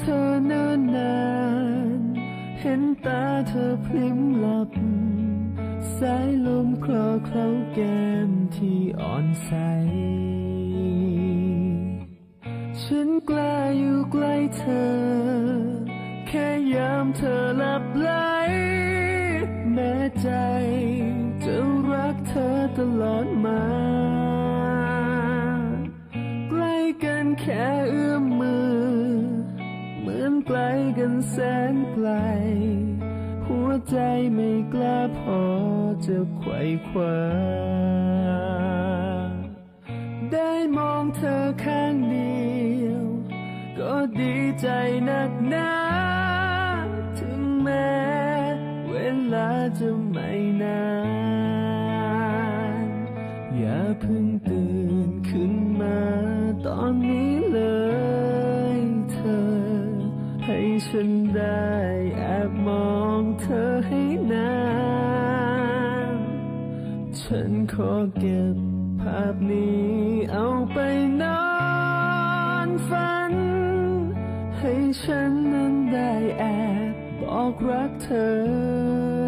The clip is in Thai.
เธอเนิ่นนานเห็นตาเธอพลิ้มหลับ สายลมคลอเคล้าแก้มที่อ่อนใส ฉันกล้าอยู่ใกล้เธอ แค่ยามเธอหลับไหลแม้ใจจะรักเธอตลอดมาใกล้กันแค่เอื้อมมือ กันแสนไกล หัวใจไม่กล้าพอจะไขว่คว้า ได้มองเธอข้างเดียว ก็ดีใจนักหนาถึงแม้เวลาจะไม่นาน อย่าเพิ่งตื่นขึ้นมา ฉันได้แอบมองเธอให้นานฉันขอเก็บภาพนี้เอาไปนอนฝัน ให้ฉันนั้นได้แอบบอกรักเธอ